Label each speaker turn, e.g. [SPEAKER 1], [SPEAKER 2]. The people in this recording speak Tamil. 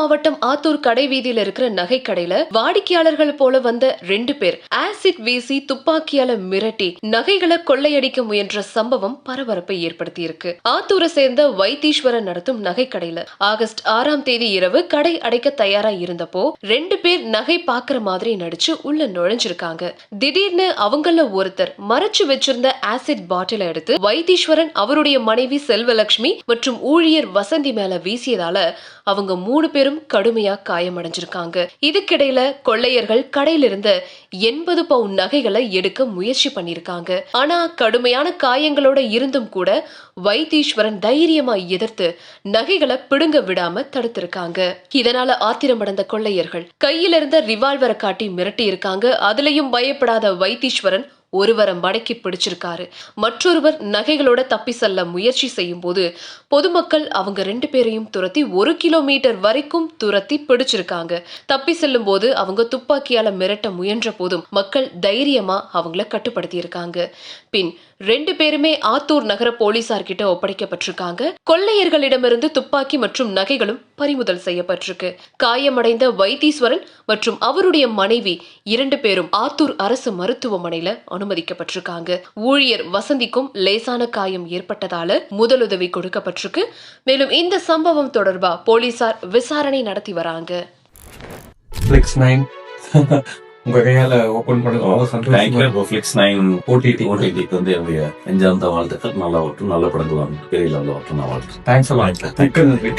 [SPEAKER 1] மாவட்டம் ஆத்தூர் கடை வீதியில இருக்கிற நகை கடையில வாடிக்கையாளர்கள் போல வந்த ரெண்டு பேர். ஆசிட் வீசி துப்பாக்கியால மிரட்டி நகைகளை கொள்ளையடிக்க முயன்ற சம்பவம் பரபரப்பை ஏற்படுத்தி இருக்கு ஆத்தூரை சேர்ந்த வைத்தீஸ்வரன் நடத்தும் நகை கடையில ஆகஸ்ட் ஆறாம் தேதி இரவு கடை அடைக்க தயாரா இருந்தப்போ ரெண்டு பேர் நகை பாக்குற மாதிரி நடிச்சு உள்ள நுழைஞ்சிருக்காங்க. திடீர்னு அவங்கள ஒருத்தர் மறைச்சு வச்சிருந்த ஆசிட் பாட்டில எடுத்து வைத்தீஸ்வரன் அவருடைய மனைவி செல்வலட்சுமி மற்றும் ஊழியர் வசந்தி மேல வீசியதால அவங்க மூணு பேரும் கடுமையா காயமடைஞ்சிருக்காங்க. இதுக்கிடையில கொள்ளையர்கள் கடையில இருந்த எண்பது பவுன் நகைகளை எடுக்க முயற்சி பண்ணிருக்காங்க ஆனா கடுமையான காயங்களோட இருந்தும் கூட வைத்தீஸ்வரன் தைரியமா எதிர்த்து நகைகளை பிடுங்க விடாம தடுத்திருக்காங்க. இதனால ஆத்திரமடைந்த கொள்ளையர்கள் கையிலிருந்த ரிவால்வரை காட்டி மிரட்டி இருக்காங்க அதுலயும் பயப்படாத வைத்தீஸ்வரன் ஒருவரை மடக்கி பிடிச்சிருக்காரு. மற்றொருவர் நகைகளோட தப்பி செல்ல முயற்சி செய்யும் போது பொதுமக்கள் அவங்க ரெண்டு பேரையும் துரத்தி ஒரு கிலோமீட்டர் வரைக்கும் துரத்தி பிடிச்சிருக்காங்க. தப்பி செல்லும் போது அவங்க துப்பாக்கியால மிரட்ட முயன்ற போதும் மக்கள் தைரியமா அவங்கள கட்டுப்படுத்தி இருக்காங்க பின் ரெண்டு பேருமே ஆத்தூர் நகர போலீசார்கிட்ட ஒப்படைக்கப்பட்டிருக்காங்க. கொள்ளையர்களிடமிருந்து துப்பாக்கி மற்றும் நகைகளும் பறிமுதல் செய்யப்பட்டிருக்கு. காயமடைந்த வைத்தீஸ்வரன் மற்றும் அவருடைய மனைவி இரண்டு பேரும் ஆத்தூர் அரசு மருத்துவமனையில அனுமதிக்கப்பட்டிருக்காங்க. ஊழியர் வசந்திக்கும் லேசான காயம் ஏற்பட்டதால முதலுதவி கொடுக்கப்பட்டிருக்கு. மேலும் இந்த சம்பவம் தொடர்பா போலீசார் விசாரணை நடத்தி வராங்க.
[SPEAKER 2] உங்க கையால ஓபன்
[SPEAKER 3] பண்ணதும் நல்ல படங்கள் பெரிய
[SPEAKER 2] தேங்க்ஸ் மிக்க நன்றி.